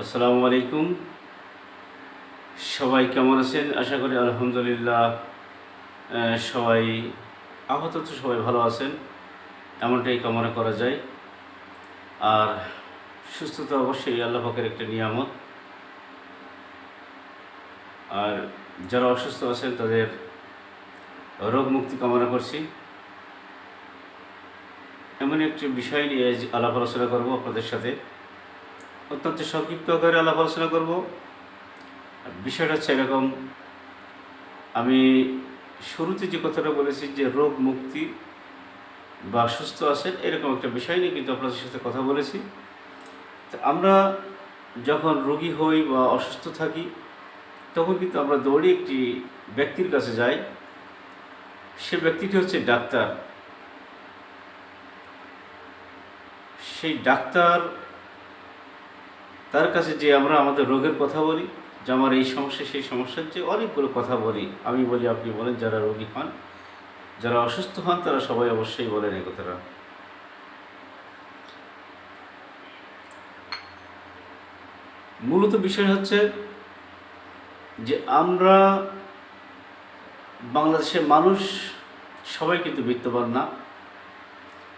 আসসালামু আলাইকুম। সবাই কেমন আছেন? আশা করি আলহামদুলিল্লাহ সবাই আপাতত সবাই ভালো আছেন। এমনটাই কামনা করা যায়। আর সুস্থতা অবশ্যই আল্লাহ পাকের একটা নিয়ামত। আর যারা অসুস্থ আছেন, তাদের রোগ মুক্তি কামনা করছি। এমন একটি বিষয় নিয়ে আলাপ আলোচনা করব আপনাদের সাথে। অত্যন্ত সংক্ষিপ্ত করে আলাপ আলোচনা করব। বিষয়টা হচ্ছে এরকম, আমি শুরুতে যে কথাটা বলেছি যে রোগ মুক্তি বা সুস্থ আছেন, এরকম একটা বিষয় নিয়ে কিন্তু আপনাদের সাথে কথা বলেছি। তো আমরা যখন রোগী হই বা অসুস্থ থাকি, তখন কিন্তু আমরা দৌড়ে একটি ব্যক্তির কাছে যাই। সে ব্যক্তিটি হচ্ছে ডাক্তার। সেই ডাক্তার তার কাছে যে আমরা আমাদের রোগের কথা বলি, যে আমার এই সমস্যা, সেই সমস্যার যে অনেকগুলো কথা বলি, আমি বলি, আপনি বলেন, যারা রোগী হন, যারা অসুস্থ হন, তারা সবাই অবশ্যই বলেন এই কথাটা। মূলত বিষয় হচ্ছে যে আমরা বাংলাদেশের মানুষ সবাই কিন্তু বিত্তবান না।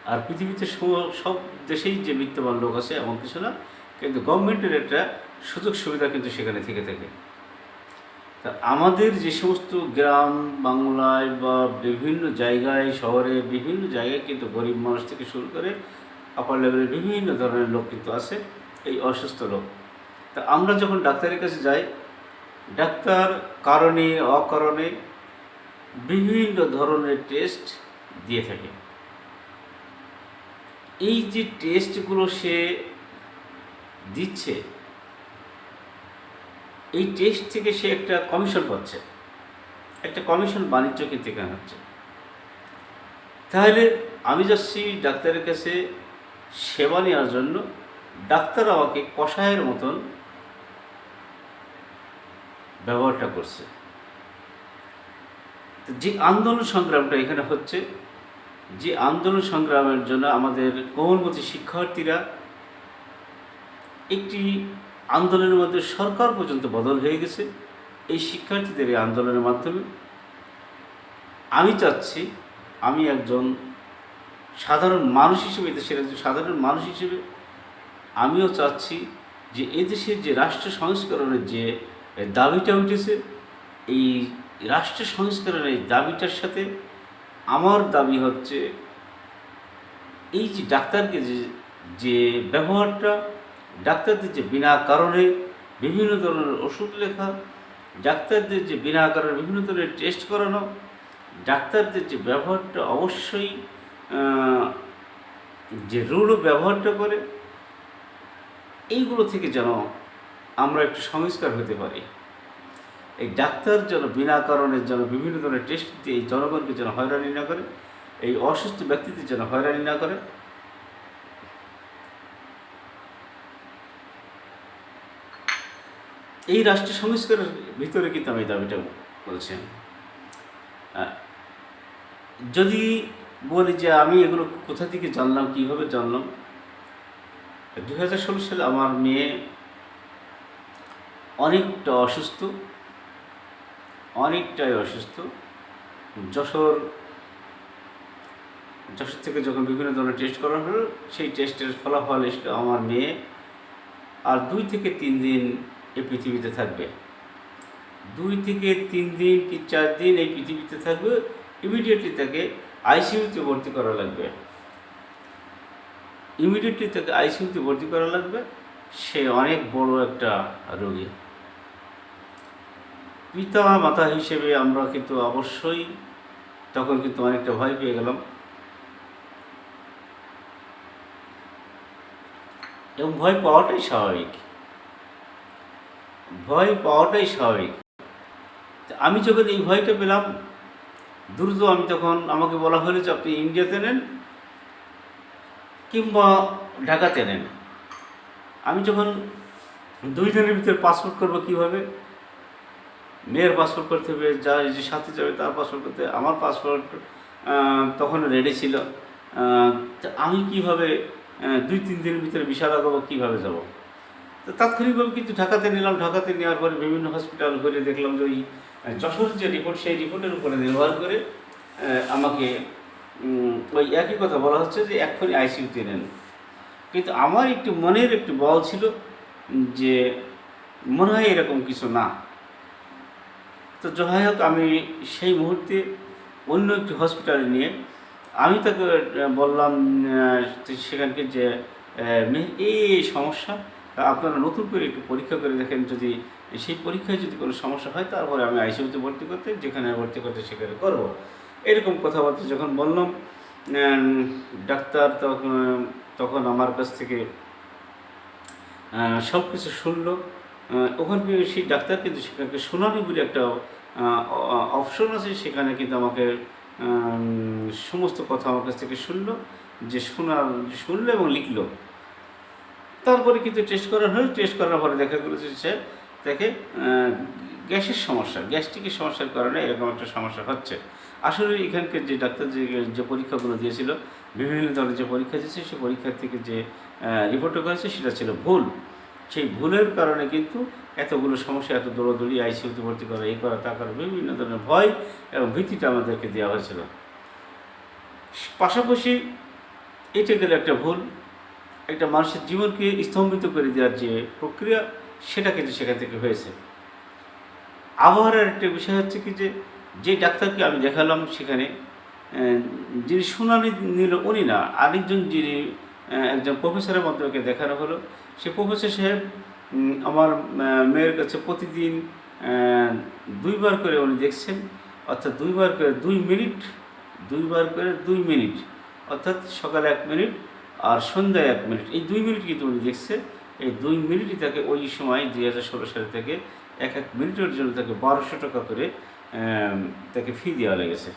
আর পৃথিবীতে সব- দেশেই যে বিত্তবান লোক আছে, এমন কিছু না। কিন্তু গভর্নমেন্টের একটা সুযোগ সুবিধা কিন্তু সেখানে থেকে থাকে। তা আমাদের যে সমস্ত গ্রাম, বাংলায় বা বিভিন্ন জায়গায়, শহরে বিভিন্ন জায়গায় কিন্তু গরিব মানুষ থেকে শুরু করে আপার লেভেলের বিভিন্ন ধরনের লোক কিন্তু আছে, এই অসুস্থ লোক। তা আমরা যখন ডাক্তারের কাছে যাই, ডাক্তার কারণে, অকারণে বিভিন্ন ধরনের টেস্ট দিয়ে থাকে। এই যে টেস্টগুলো সে দিচ্ছে, এই টেস্ট থেকে সে একটা কমিশন পাচ্ছে। একটা কমিশন বাণিজ্য কিন্তু এখানে হচ্ছে। তাহলে আমি যাচ্ছি ডাক্তারের কাছে সেবা নেওয়ার জন্য। ডাক্তার আমাকে কষায়ের মতন ব্যবহারটা করছে। যে আন্দোলন সংগ্রামটা এখানে হচ্ছে, যে আন্দোলন সংগ্রামের জন্য আমাদের কোমলমতি শিক্ষার্থীরা একটি আন্দোলনের মধ্যে সরকার পর্যন্ত বদল হয়ে গেছে। এই শিক্ষার্থীদের এই আন্দোলনের মাধ্যমে আমি চাচ্ছি, আমি একজন সাধারণ মানুষ হিসেবে দেশের একজন সাধারণ মানুষ হিসেবে, আমিও চাচ্ছি যে এদেশের যে রাষ্ট্র সংস্করণের যে দাবিটা উঠেছে, এই রাষ্ট্র সংস্করণের এই দাবিটার সাথে আমার দাবি হচ্ছে, এই যে ডাক্তারকে যে যে ব্যবহারটা ডাক্তারদের যে বিনা কারণে বিভিন্ন ধরনের ওষুধ লেখা ডাক্তারদের যে বিনা কারণে বিভিন্ন ধরনের টেস্ট করানো ডাক্তারদের যে ব্যবহারটা অবশ্যই যে রুল ব্যবহারটা করে, এইগুলো থেকে যেন আমরা একটু সংস্কার হতে পারি। এই ডাক্তার যেন বিনা কারণে যেন বিভিন্ন ধরনের টেস্ট দিয়ে এই জনগণকে যেন হয়রানি না করে, এই অসুস্থ ব্যক্তিদের যেন হয়রানি না করে এই রাষ্ট্র সংস্কারের ভিতরে কিন্তু আমি দাবিটা বলছি। যদি বলি যে আমি এগুলো কোথা থেকে জানলাম, কীভাবে জানলাম? দু হাজার ষোলো সালে আমার মেয়ে অনেকটা অসুস্থ, অনেকটাই অসুস্থ। যশোর যশোর থেকে যখন বিভিন্ন ধরনের টেস্ট করা হলো, সেই টেস্টের ফলাফল এসে আমার মেয়ে। আর দুই থেকে তিন দিন এই পৃথিবীতে থাকবে। দুই থেকে তিন দিন কি চার দিন এই পৃথিবীতে থাকবে? ইমিডিয়েটলি তাকে আইসিইউতে ভর্তি করা লাগবে। ইমিডিয়েটলি তাকে আইসিইউতে ভর্তি করা লাগবে। সে অনেক বড় একটা রোগী। পিতা মাতা হিসেবে আমরা কিন্তু অবশ্যই তখন কিন্তু অনেকটা ভয় পেয়ে গেলাম। এবং ভয় পাওয়াটাই স্বাভাবিক। ভয় পাওয়াটাই স্বাভাবিক। আমি যখন এই ভয়টা পেলাম দ্রুত আমি তখন আমাকে বলা হলো যে, আপনি ইন্ডিয়াতে নেন কিংবা ঢাকাতে নেন। আমি যখন দুই দিনের ভিতরে পাসপোর্ট করব কীভাবে? মেয়ের পাসপোর্ট করতে হবে যা যে সাথে যাবে তার পাসপোর্ট করতে আমার পাসপোর্ট তখন রেডি ছিল। আমি কীভাবে দুই, তিন দিনের ভিতরে বিশাল লাগাবো, কীভাবে যাব? তো তাৎক্ষণিকভাবে কিন্তু ঢাকাতে নিলাম। ঢাকাতে নেওয়ার পরে বিভিন্ন হসপিটাল ঘুরে দেখলাম যে ওই যশোর যে রিপোর্ট সেই রিপোর্টের উপরে নির্ভর করে আমাকে ওই একই কথা বলা হচ্ছে যে এক্ষুনি আইসিইউতে নেন। কিন্তু আমার একটু মনের একটু বল ছিল যে মনে হয় এরকম কিছু না। তো যাই হোক, আমি সেই মুহূর্তে অন্য একটি হসপিটালে নিয়ে, আমি তাকে বললাম সেখানকে যে এই সমস্যা আপনারা নতুন করে একটু পরীক্ষা করে দেখেন যদি সেই পরীক্ষায় যদি কোনো সমস্যা হয়, তারপরে আমি আইসিউতে ভর্তি করতে, যেখানে ভর্তি করতে সেখানে করব। এরকম কথাবার্তা যখন বললাম ডাক্তার তখন তখন আমার কাছ থেকে সব কিছু শুনলো। ওখানে সেই ডাক্তার কিন্তু সেখানে শুনানি বলে একটা অপশন আছে, সেখানে কিন্তু আমাকে সমস্ত কথা আমার কাছ থেকে শুনলো, যে শোনা শুনলো এবং লিখলো। তারপরে কিন্তু টেস্ট করা হলো টেস্ট করার পরে দেখা গেলো যে সে আহ, গ্যাসের সমস্যা গ্যাস্ট্রিকের সমস্যার কারণে এরকম একটা সমস্যা হচ্ছে। আসলে এখানকার যে ডাক্তার যে যে পরীক্ষাগুলো দিয়েছিল বিভিন্ন ধরনের যে পরীক্ষা দিয়েছে সেই পরীক্ষার থেকে যে রিপোর্টটা করেছে সেটা ছিল ভুল। সেই ভুলের কারণে কিন্তু এতগুলো সমস্যা এত দৌড়দৌড়ি আইসিউতে ভর্তি করা এই করা তা করা বিভিন্ন ধরনের ভয় এবং ভীতিটা আমাদেরকে দেওয়া হয়েছিল। পাশাপাশি এটা গেলে একটা ভুল। একটা মানুষের জীবনকে স্তম্ভিত করে দেওয়ার যে প্রক্রিয়া, সেটা কিন্তু সেখান থেকে হয়েছে। আবহাওয়ার একটা বিষয় হচ্ছে কি যে যে ডাক্তারকে আমি দেখালাম সেখানে যিনি শুনানি নিল উনি না, আরেকজন যিনি একজন প্রফেসরের মাধ্যমে দেখানো হলো, সে প্রফেসর সাহেব আমার মেয়ের কাছে প্রতিদিন দুইবার করে উনি দেখছেন, অর্থাৎ দুইবার করে দুই মিনিট, দুইবার করে দুই মিনিট, অর্থাৎ সকালে এক মিনিট আর সন্ধ্যায় এক মিনিট। এই দুই মিনিট কিন্তু উনি দেখছে? এই দুই মিনিটই তাকে ওই সময় দুই হাজার ষোলো সালে থেকে এক এক মিনিটের জন্য তাকে বারোশো টাকা করে তাকে ফি দেওয়া লেগেছে।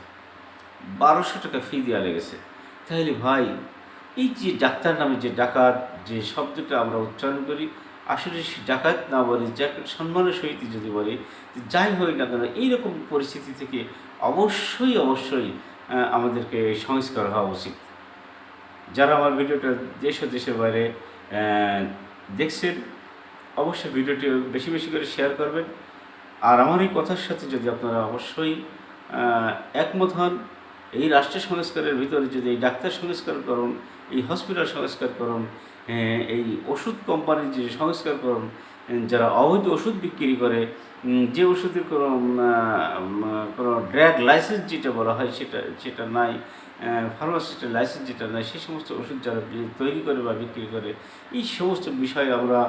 বারোশো টাকা ফি দেওয়া লেগেছে। তাহলে ভাই, এই যে ডাক্তার নামে যে ডাকাত, যে শব্দটা আমরা উচ্চারণ করি, আসলে সে ডাকাত না বলি যাকে সম্মানের সহিত যদি বলি যাই হোক না কেন, এইরকম পরিস্থিতি থেকে অবশ্যই অবশ্যই আমাদেরকে সংস্কার হওয়া উচিত। যারা আমার ভিডিওটা দেশ ও দেশের বাইরে দেখছেন, অবশ্যই ভিডিওটি বেশি বেশি করে শেয়ার করবেন। আর আমার এই কথার সাথে যদি আপনারা অবশ্যই একমত হন, এই রাষ্ট্র সংস্কারের ভিতরে যদি এই ডাক্তার সংস্কার করুন, এই হসপিটাল সংস্কার করুন এই ওষুধ কোম্পানির যে সংস্কার করুন যারা অবৈধ ওষুধ বিক্রি করে যে ওষুধের কোনো কোনো ড্র্যাগ লাইসেন্স যেটা বলা হয় সেটা সেটা নাই ফার্মাসিস্টের লাইসেন্স যেটা নেয়, সেই সমস্ত ওষুধ যারা তৈরি করে বা বিক্রি করে, এই সমস্ত বিষয়ে আমরা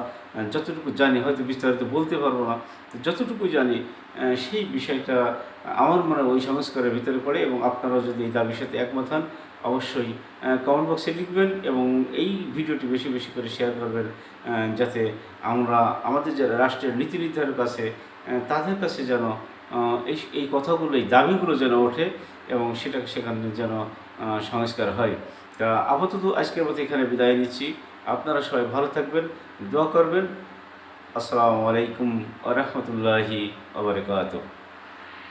যতটুকু জানি, হয়তো বিস্তারিত বলতে পারব না, তো যতটুকু জানি সেই বিষয়টা আমার মনে ওই সংস্কারের ভিতরে পড়ে এবং আপনারাও যদি এই দাবির সাথে একমত হন, অবশ্যই কমেন্ট বক্সে লিখবেন এবং এই ভিডিওটি বেশি বেশি করে শেয়ার করবেন যাতে আমরা, আমাদের যারা রাষ্ট্রের নীতি নির্ধারক আছে তাদের কাছে যেন এই এই কথাগুলো এই দাবিগুলো যেন ওঠে এবং সেটা সেখানে যেন সংস্কার হয়। তা আপাতত আজকের মতো এখানে বিদায় নিচ্ছি। আপনারা সবাই ভালো থাকবেন, দোয়া করবেন। আসসালামু আলাইকুম আ রহমতুল্লাহি আবরকাত